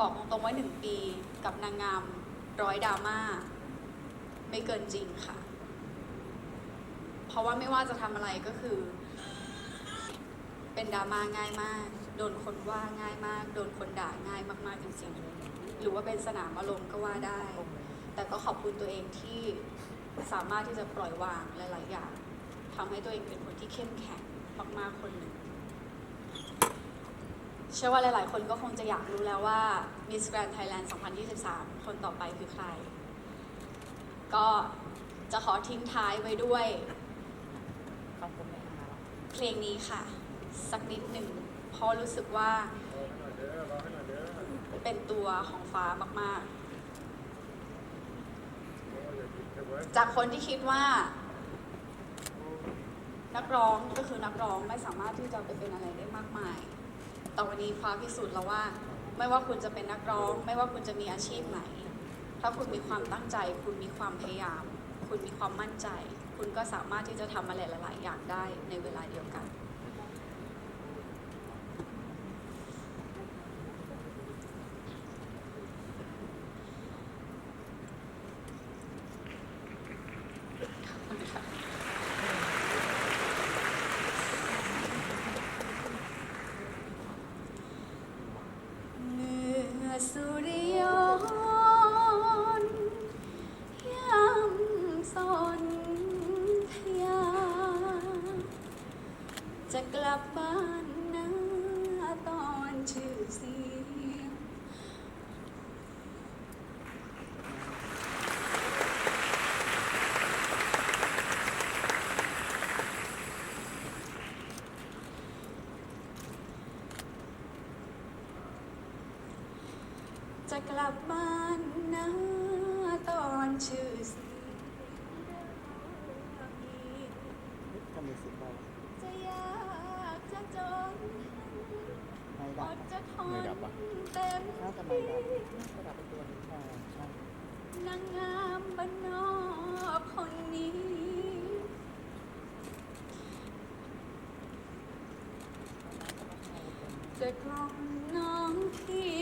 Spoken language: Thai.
บอกตรงๆว่าหนึ่งปีกับนางงามร้อยดราม่าไม่เกินจริงค่ะ เพราะว่าไม่ว่าจะทำอะไรก็คือ เป็นดราม่าง่ายมาก โดนคนว่าง่ายมาก โดนคนด่าง่ายมากๆจริงๆ หรือว่าเป็นสนามอารมณ์ก็ว่าได้ แต่ก็ขอบคุณตัวเองที่สามารถที่จะปล่อยวางหลายๆอย่างทำให้ตัวเองเป็นคนที่เข้มแข็งมากๆคนหนึ่ง เชื่อว่าหลาย ๆ คนก็คงจะอยากรู้แล้วว่า Miss Grand Thailand 2023 คนต่อไปคือใคร ก็จะขอทิ้งท้ายไว้ด้วยเพลงนี้ค่ะ สักนิดหนึ่งเพราะรู้สึกว่าเป็นตัวของฟ้ามาก ๆ จากคนที่คิดว่า นักร้องก็คือนักร้องไม่สามารถที่จะไปเป็นอะไรได้มากมาย แต่วันนี้ฟ้าพิสูจน์แล้วว่า ไม่ว่าคุณจะเป็นนักร้อง ไม่ว่าคุณจะมีอาชีพไหน ถ้าคุณมีความตั้งใจ คุณมีความพยายาม คุณมีความมั่นใจ คุณก็สามารถที่จะทำอะไรหลาย ๆ อย่างได้ในเวลาเดียวกัน เมื่อ สุริยนต์ยำสนทยา จะกลับบ้านนะตอนชื่อเสียง จะกลับบ้านนะตอนชื่อเสียงก็มีสิทธิ์ได้จะยากจะจนไม่อดับดจะทนเต็มน่าจะไม่ดับน่าจะดับเป็นตัวนี้ใช่ใช่นางงามบ้านนอกคนนี้ จะกล่อมน้องพี่